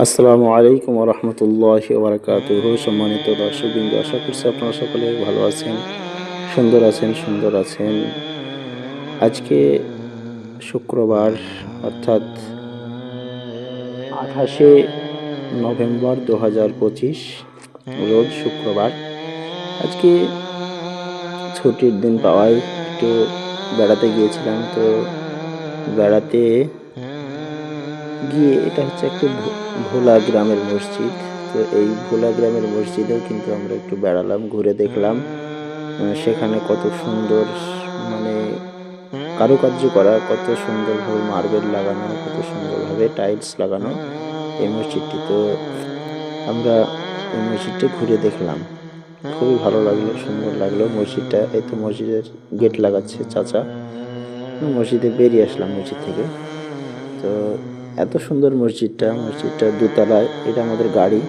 আসসালামু আলাইকুম রহমতুল্লাহ বারকাত সম্মানিত দর্শকবৃন্দ, আশা করছি আপনারা সকলে ভালো আছেন, সুন্দর আছেন সুন্দর আছেন। আজকে শুক্রবার, অর্থাৎ আঠাশে নভেম্বর দু হাজার পঁচিশ, রোজ শুক্রবার। আজকে ছুটির দিন পাওয়ায় একটু বেড়াতে গিয়েছিলাম, তো বেড়াতে গিয়ে এটা হচ্ছে একটু ভোলা গ্রামের মসজিদ। তো এই ভোলা গ্রামের মসজিদেও কিন্তু আমরা একটু বেড়ালাম, ঘুরে দেখলাম। সেখানে কত সুন্দর মানে কারুকার্য করা, কত সুন্দরভাবে মার্বেল লাগানো, কত সুন্দরভাবে টাইলস লাগানো এই মসজিদটি। তো আমরা এই মসজিদটি ঘুরে দেখলাম। খুবই ভালো লাগল, সুন্দর লাগল মসজিদটা। এই তো মসজিদের গেট লাগাচ্ছে চাচা। মসজিদে বেরিয়ে আসলাম মসজিদ থেকে। তো এত সুন্দর মসজিদটা মসজিদটা দোতলায়, এটা আমাদের গাড়ি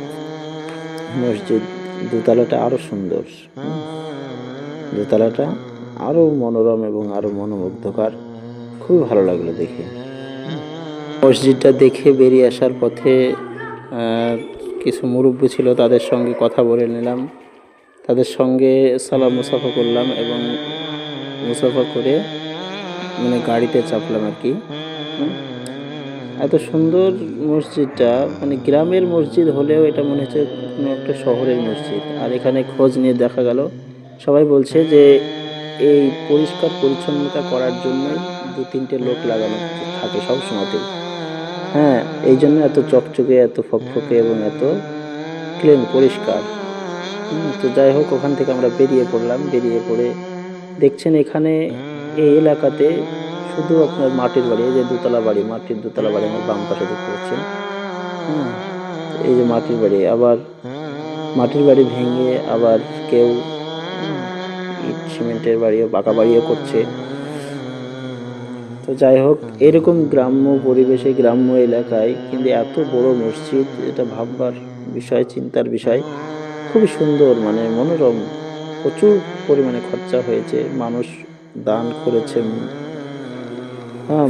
মসজিদ, দোতলাটা আরও সুন্দর। দোতলাটা আরও মনোরম এবং আরও মনোমুগ্ধকর খুবই ভালো লাগল দেখে মসজিদটা দেখে বেরিয়ে আসার পথে কিছু মুরব্বী ছিল তাদের সঙ্গে কথা বলে নিলাম তাদের সঙ্গে সালাম মুসাফা করলাম এবং মুসাফা করে মানে গাড়িতে চাপলাম আর কি। এত সুন্দর মসজিদটা মানে গ্রামের মসজিদ হলেও এটা মনে হচ্ছে কোনো একটা শহরের মসজিদ। আর এখানে খোঁজ নিয়ে দেখা গেল, সবাই বলছে যে এই পরিষ্কার পরিচ্ছন্নতা করার জন্য দু তিনটে লোক লাগানো থাকে সব সময়তেই। হ্যাঁ এই জন্য এত চকচকে, এত ফকফকে এবং এত ক্লিন পরিষ্কার। তো যাই হোক, ওখান থেকে আমরা বেরিয়ে পড়লাম, বেরিয়ে পড়ে দেখছেন এখানে এই এলাকাতে শুধু আপনার মাটির বাড়ি, এই যে দোতলা বাড়ি, মাটির দোতলা বাড়ি আমার বাম পাশে দেখতে পাচ্ছেন। হ্যাঁ এই যে মাটির বাড়ি, আবার মাটির বাড়ি ভেঙে আবার কেউ ইট, সিমেন্টের বাড়িও পাকা বাড়িও করছে। তো যাই হোক, এরকম গ্রাম্য পরিবেশে, গ্রাম্য এলাকায় কিন্তু এত বড় মসজিদ, এটা ভাববার বিষয়, চিন্তার বিষয়। খুবই সুন্দর মানে মনোরম, প্রচুর পরিমাণে খরচা হয়েছে, মানুষ দান করেছে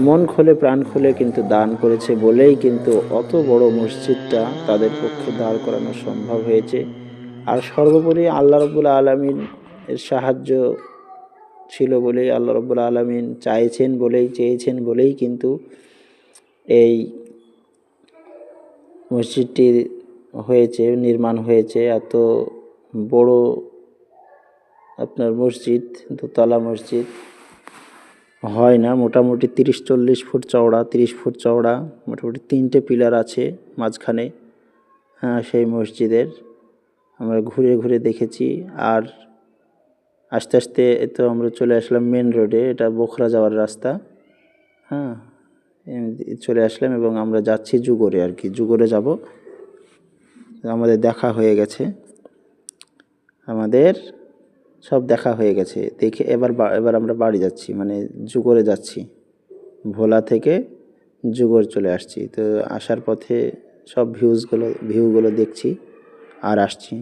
মন খুলে, প্রাণ খুলে কিন্তু দান করেছে বলেই কিন্তু অত বড় মসজিদটা তাদের পক্ষে দাঁড় করানো সম্ভব হয়েছে। আর সর্বোপরি আল্লাহ রবুল্লা আলমিন এর সাহায্য ছিল বলেই, আল্লাহ রবুল্লা আলমিন চাইছেন বলেই, চেয়েছেন বলেই কিন্তু এই মসজিদটি হয়েছে, নির্মাণ হয়েছে। এত বড় আপনার মসজিদ, দোতলা মসজিদ হয় না। মোটামুটি তিরিশ চল্লিশ ফুট চওড়া, তিরিশ ফুট চওড়া, মোটামুটি তিনটে পিলার আছে মাঝখানে হ্যাঁ সেই মসজিদের। আমরা ঘুরে ঘুরে দেখেছি। আর আস্তে আস্তে তো আমরা চলে আসলাম মেন রোডে এটা বোখরা যাওয়ার রাস্তা। হ্যাঁ চলে আসলাম এবং আমরা যাচ্ছি যুগরে আর কি। যুগরে যাব। আমাদের দেখা হয়ে গেছে। আমাদের সব দেখা হয়ে গেছে। দেখে এবার এবার আমরা বাড়ি যাচ্ছি মানে যুগরে যাচ্ছি। ভোলা থেকে জুগর চলে আসছি। তো আসার পথে সব ভিউজগুলো ভিউগুলো দেখছি আর আসছি।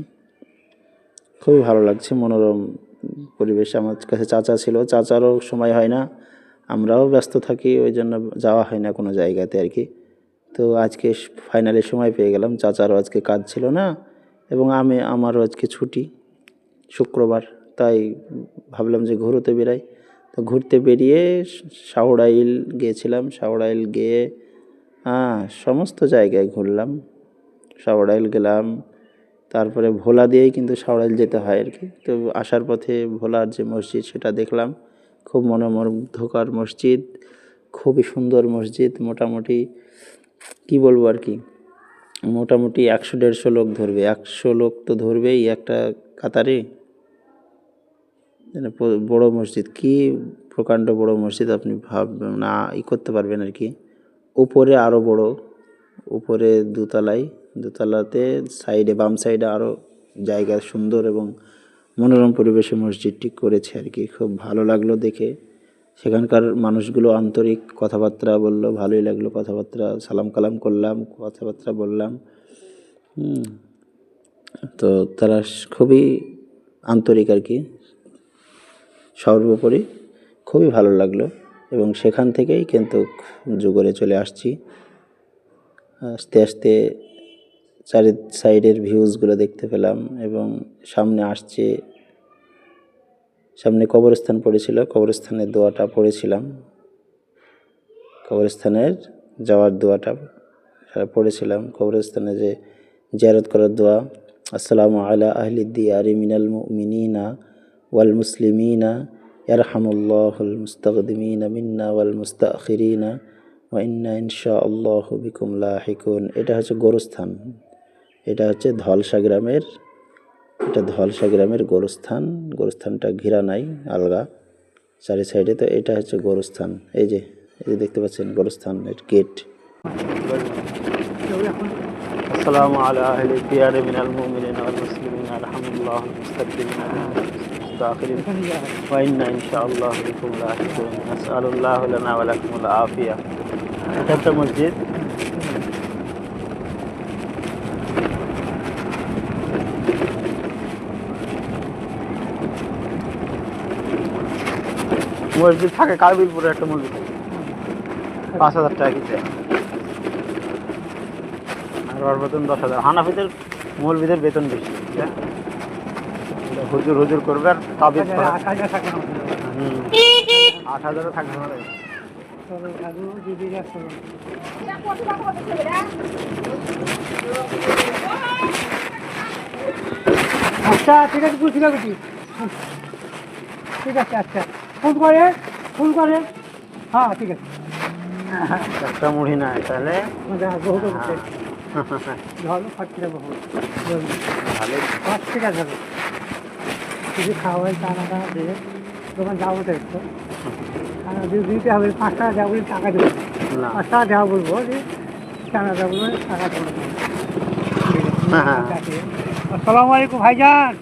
খুবই ভালো লাগছে, মনোরম পরিবেশ। আমার কাছে চাচা ছিল, চাচারও সময় হয় না। আমরাও ব্যস্ত থাকি, ওই জন্য যাওয়া হয় না কোনো জায়গাতে আর কি। তো আজকে ফাইনালি সময় পেয়ে গেলাম। চাচারও আজকে কাজ ছিল না, এবং আমি, আমারও আজকে ছুটি, শুক্রবার। তাই ভাবলাম যে ঘুরোতে বেরাই। তো ঘুরতে বেরিয়ে শাওড়াইল গিয়েছিলাম শাওড়াইল গিয়ে হ্যাঁ সমস্ত জায়গায় ঘুরলাম। শাওড়াইল গেলাম। তারপরে ভোলা দিয়েই কিন্তু শাওড়াইল যেতে হয় আর কি তো আসার পথে ভোলার যে মসজিদ সেটা দেখলাম। খুব মনোমুগ্ধকর মসজিদ, খুবই সুন্দর মসজিদ, মোটামুটি, কি বলব আর কি মোটামুটি একশো দেড়শো লোক ধরবে। একশো লোক তো ধরবেই একটা কাতারে। বড় মসজিদ, কি প্রকাণ্ড বড় মসজিদ আপনি ভাব, না ই করতে পারবেন আর কি? উপরে আরও বড়, উপরে দোতলায়, দোতলাতে সাইডে, বাম সাইডে আরও জায়গা সুন্দর এবং মনোরম পরিবেশে মসজিদটি করেছে আর কি। খুব ভালো লাগল দেখে। সেখানকার মানুষগুলো আন্তরিক কথাবার্তা বলল, ভালোই লাগল কথাবার্তা, সালাম কালাম করলাম, কথাবার্তা বললাম। তো তারা খুবই আন্তরিক আর কি। সর্বোপরি খুবই ভালো লাগল এবং সেখান থেকেই কিন্তু যুগরে চলে আসছি। আস্তে আস্তে চারি সাইডের ভিউজগুলো দেখতে পেলাম এবং সামনে আসছে, সামনে কবরস্থান পড়েছিল, কবরস্থানের দোয়াটা পড়েছিলাম। কবরস্থানের যাওয়ার দোয়াটা পড়েছিলাম। কবরস্থানে যে জিয়ারত করার দোয়া, আসসালামু আলা আহলি দিয়ারি মিনাল মুমিনিনা ওয়াল মুসলিমিনা ইয়ারহামুল্লাহুল মুস্তাকদিমিনা মিন্না ওয়াল মুস্তাখিরিনা ওয়াইন্না ইনশা আল্লাহ বিকুম লাহিকুন এটা হচ্ছে গোরস্থান। এটা হচ্ছে ধলসা গ্রামের এটা ধলসা গ্রামের গোরস্থান। গোরস্থানটা ঘিরা নাই, আলগা। চারি সাইডে তো এটা হচ্ছে গোরস্থান। এই যে এই যে দেখতে পাচ্ছেন গোরস্থান এর গেট। আসসালামু আলা আহলি দিয়ার মিনাল মুমিনিন ওয়াল মুসলিমিন, আলহামদুলিল্লাহ মুস্তাকদিমিনা المستأخرين وإنا إن شاء الله بكم لاحقون نسأل الله لنا ولكم العافية এটা একটা মসজিদ মসজিদ থাকে কাবিলপুরে একটা মসজিদ পাঁচ হাজার টাকা কিনতে আর ওর বেতন দশ হাজার হানাফিদের মৌলবিদের বেতন বেশি বুঝলে? এটা হুজুর হুজুর করবে আর তাবিজ। আট হাজারও থাকবে না। আচ্ছা ঠিক আছে বুঝছি বুঝছি ঠিক আছে আচ্ছা। ফোন করে ফোন করে। হ্যাঁ ঠিক আছে। একটা মুড়ি না তাহলে। হ্যাঁ, বহুত ভালো না বহুত ভালো। আচ্ছা, ঠিক আছে হবে কিছু খাওয়াই টাকা টাকা দিয়ে দোকান যাব তো একটু দিতে হবে পাঁচ টাকা যাব টাকা দেবো না পাঁচ টাকা দেওয়া বলব যে টাকা দেওয়া বলব টাকা দেবো। আসসালামু আলাইকুম ভাইজান।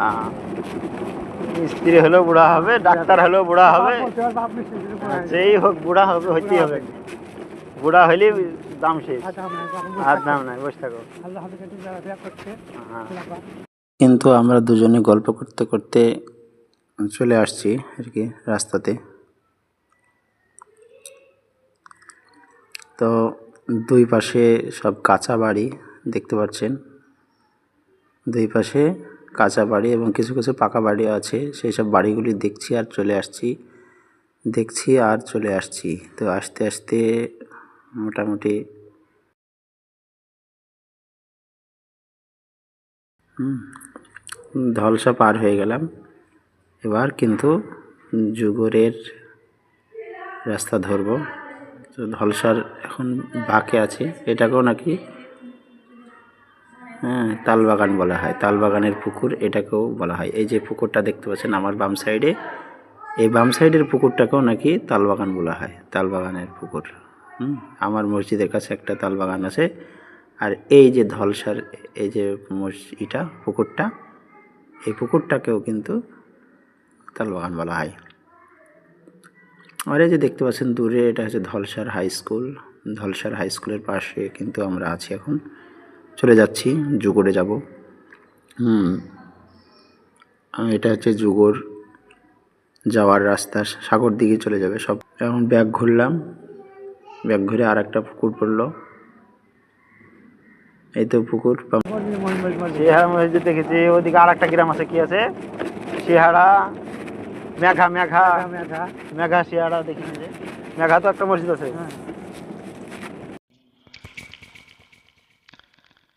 হ্যাঁ মিস্ত্রি হলেও বুড়া হবে ডাক্তার হলেও বুড়া হবে। যেই হোক বুড়া হবে হইতেই হবে বুড়া হইলে দাম শেষ। আর দাম নাই বসে থাকো। হ্যাঁ। কিন্তু আমরা দুজনে গল্প করতে করতে চলে আসছি আর কি রাস্তাতে। তো দুই পাশে সব কাঁচা বাড়ি দেখতে পাচ্ছেন। দুই পাশে কাঁচা বাড়ি এবং কিছু কিছু পাকা বাড়ি আছে। সেই সব বাড়িগুলি দেখছি আর চলে আসছি। দেখছি আর চলে আসছি। তো আস্তে আস্তে মোটামুটি। ধলসা পার হয়ে গেলাম। এবার কিন্তু যুগরের রাস্তা ধরবো। তো ধলসার এখন বাঁকে আছে। এটাকেও নাকি হ্যাঁ তালবাগান বলা হয়। তালবাগানের পুকুর এটাকেও বলা হয়। এই যে পুকুরটা দেখতে পাচ্ছেন আমার বাম সাইডে, এই বাম সাইডের পুকুরটাকেও নাকি তালবাগান বলা হয়। তালবাগানের পুকুর। হুম, আমার মসজিদের কাছে একটা তালবাগান আছে। আর এই যে ধলসার, এই যে মস- ইটা, পুকুরটা, এই পুকুরটাকেও কিন্তু তালবাগান বলা হয়। আর এই যে দেখতে পাচ্ছেন দূরে, এটা হচ্ছে Dhalsar high school. Dhalsar high স্কুলের পাশে কিন্তু আমরা আছি এখন। চলে যাচ্ছি যুগরে যাব। হুম এটা হচ্ছে যুগর যাওয়ার রাস্তা, সাগর দিকে চলে যাবে সব। এখন ব্যাগ ঘুরলাম। ব্যাগ ঘুরে আর একটা পুকুর পড়ল। এই তো পুকুর মসজিদ দেখেছি ওদিকে আর একটা গ্রাম আছে কি আছে? সিহারা মেঘা মেঘা মেঘা মেঘা সিহারা দেখিনি যে মেঘা তো একটা মসজিদ আছে।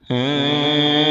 হ্যাঁ।